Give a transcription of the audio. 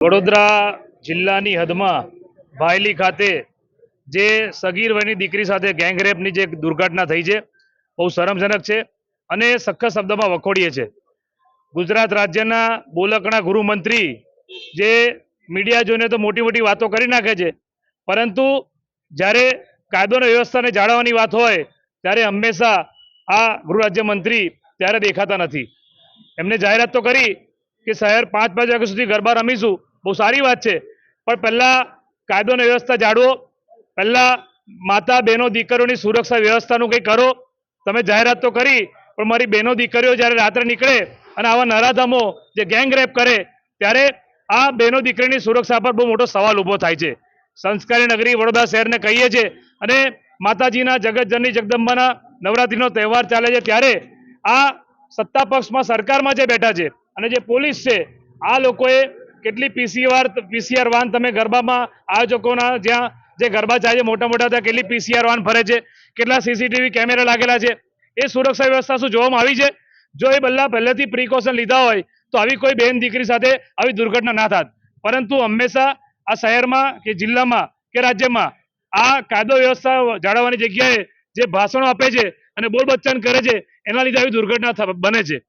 વડોદરા જિલ્લાની હદમાં ભાયલી ખાતે જે સગીર વયની દીકરી સાથે ગેંગરેપની જે દુર્ઘટના થઈ છે, બહુ શરમજનક છે અને સખત શબ્દમાં વખોડીએ છે. ગુજરાત રાજ્યના બોલકણા ગૃહમંત્રી જે મીડિયા જોઈને તો મોટી મોટી વાતો કરી નાખે છે, પરંતુ જ્યારે કાયદો વ્યવસ્થાને જાળવવાની વાત હોય, ત્યારે હંમેશા આ ગૃહ રાજ્યમંત્રી ત્યારે દેખાતા નથી. એમને જાહેરાત તો કરી કે શહેર પાંચ પાંચ વાગ્યા સુધી ગરબા રમીશું બહુ સારી વાત છે. પણ પહેલાં કાયદો અને વ્યવસ્થા જાળવો, પહેલાં માતા બહેનો દીકરીઓની સુરક્ષા વ્યવસ્થાનું કંઈ કરો, તમે જાહેરાત તો કરી, પણ મારી બહેનો દીકરીઓ જ્યારે રાત્રે નીકળે અને આવા નરાધમો જે ગેંગ રેપ કરે, ત્યારે આ બહેનો દીકરીની સુરક્ષા પર બહુ મોટો સવાલ ઊભો થાય છે. સંસ્કારી નગરી વડોદરા શહેરને કહીએ છીએ અને માતાજીના જગતજનની જગદંબાના નવરાત્રીનો તહેવાર ચાલે છે ત્યારે આ સત્તા પક્ષમાં સરકારમાં જે બેઠા છે અને જે પોલીસ છે, આ લોકોએ કેટલી પીસીઆર પીસીઆર વાન તમે ગરબામાં આયોજકોના જ્યાં જે ગરબા ચાલે મોટા મોટા ત્યાં કેટલી પીસીઆર વાન ફરે છે, કેટલા સીસીટીવી કેમેરા લાગેલા છે, એ સુરક્ષા વ્યવસ્થા શું જોવામાં આવી છે? જો એ બલ્લા પહેલેથી પ્રિકોશન લીધા હોય, તો આવી કોઈ બેન દીકરી સાથે આવી દુર્ઘટના ના થાત. પરંતુ હંમેશા આ શહેરમાં કે જિલ્લામાં કે રાજ્યમાં આ કાયદો વ્યવસ્થા જાળવવાની જગ્યાએ જે ભાષણો આપે છે અને બોલ બચ્ચન કરે છે, એના લીધે આવી દુર્ઘટના બને છે.